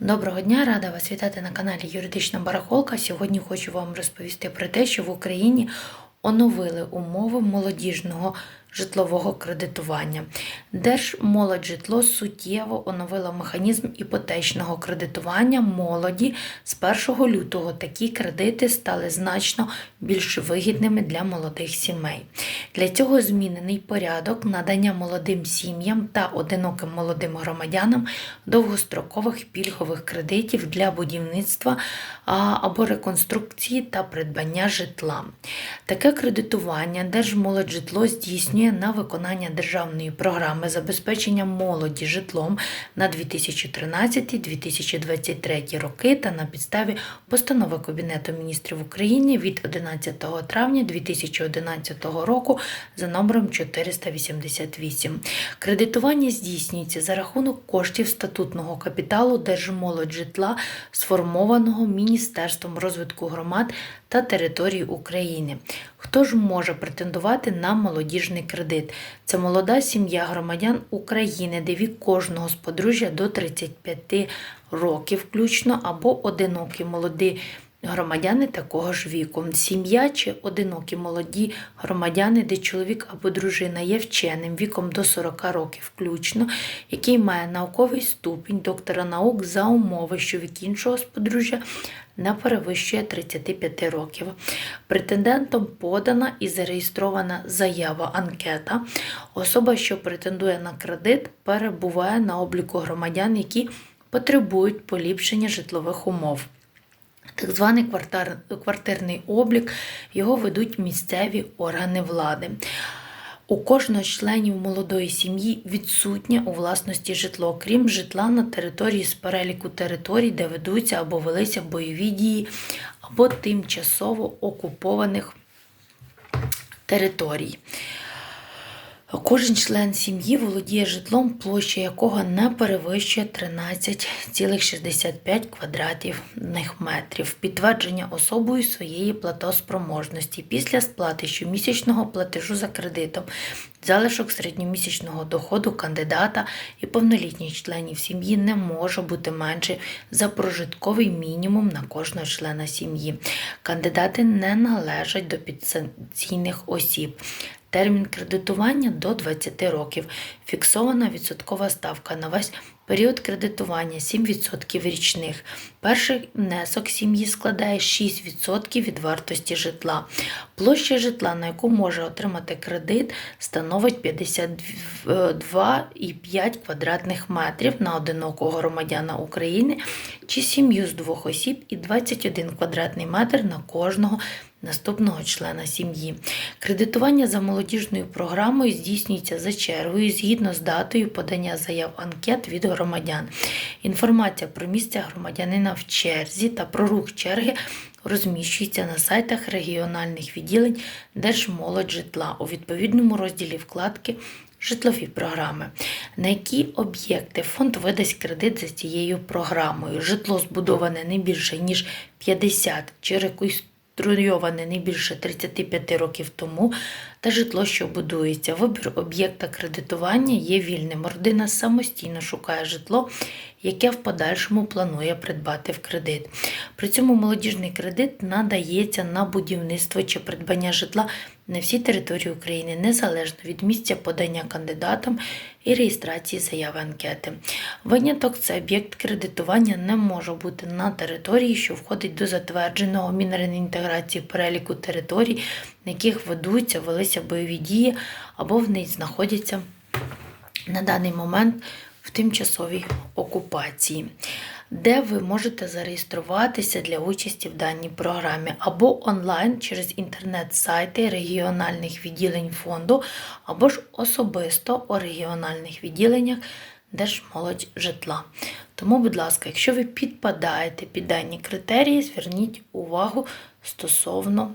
Доброго дня, рада вас вітати на каналі Юридична Барахолка. Сьогодні хочу вам розповісти про те, що в Україні оновили умови молодіжного житлового кредитування. Держмолоджитло суттєво оновило механізм іпотечного кредитування молоді з 1 лютого. Такі кредити стали значно більш вигідними для молодих сімей. Для цього змінений порядок надання молодим сім'ям та одиноким молодим громадянам довгострокових пільгових кредитів для будівництва або реконструкції та придбання житла. Таке кредитування Держмолоджитло здійснює на виконання державної програми забезпечення молоді житлом на 2013-2023 роки та на підставі постанови Кабінету міністрів України від 11 травня 2011 року за номером 488. Кредитування здійснюється за рахунок коштів статутного капіталу Держмолоджитла, сформованого Міністерством розвитку громад та територій України. Хто ж може претендувати на молодіжний кредит? Це молода сім'я громадян України, де вік кожного з подружжя до 35 років, включно або одинокі молоді громадяни такого ж віку. Сім'я чи одинокі молоді громадяни, де чоловік або дружина є вченим віком до 40 років включно, який має науковий ступінь доктора наук за умови, що вік іншого подружжя не перевищує 35 років. Претендентом подана і зареєстрована заява анкета. Особа, що претендує на кредит, перебуває на обліку громадян, які потребують поліпшення житлових умов. Так званий квартир, квартирний облік його ведуть місцеві органи влади. У кожного членів молодої сім'ї відсутнє у власності житло, крім житла на території з переліку територій, де ведуться або велися бойові дії, або тимчасово окупованих територій. Кожен член сім'ї володіє житлом, площа якого не перевищує 13,65 квадратів метрів. Підтвердження особою своєї платоспроможності після сплати щомісячного платежу за кредитом, залишок середньомісячного доходу кандидата і повнолітніх членів сім'ї не може бути менше за прожитковий мінімум на кожного члена сім'ї. Кандидати не належать до підсанкційних осіб. Термін кредитування до 20 років. Фіксована відсоткова ставка на весь період кредитування 7% річних. Перший внесок сім'ї складає 6% від вартості житла. Площа житла, на яку може отримати кредит, становить 52,5 квадратних метрів на одинокого громадяна України чи сім'ю з двох осіб і 21 квадратний метр на кожного наступного члена сім'ї. Кредитування за молодіжною програмою здійснюється за чергою згідно з датою подання заяв анкет від громадян. Інформація про місце громадянина в черзі та про рух черги розміщується на сайтах регіональних відділень Держмолоджитла у відповідному розділі вкладки. Житлові програми, на які об'єкти фонд видасть кредит за цією програмою. Житло збудоване не більше ніж 50 чи реконструйоване не більше 35 років тому, та житло, що будується. Вибір об'єкта кредитування є вільним. Родина самостійно шукає житло, яке в подальшому планує придбати в кредит. При цьому молодіжний кредит надається на будівництво чи придбання житла на всій території України, незалежно від місця подання кандидатам і реєстрації заяви анкети. Виняток це об'єкт кредитування не може бути на території, що входить до затвердженого Мінреінтеграції переліку територій, на яких ведуться, велися бойові дії або в них знаходяться на даний момент в тимчасовій окупації, де ви можете зареєструватися для участі в даній програмі або онлайн через інтернет-сайти регіональних відділень фонду, або ж особисто у регіональних відділеннях Держмолодь житла. Тому, будь ласка, якщо ви підпадаєте під дані критерії, зверніть увагу стосовно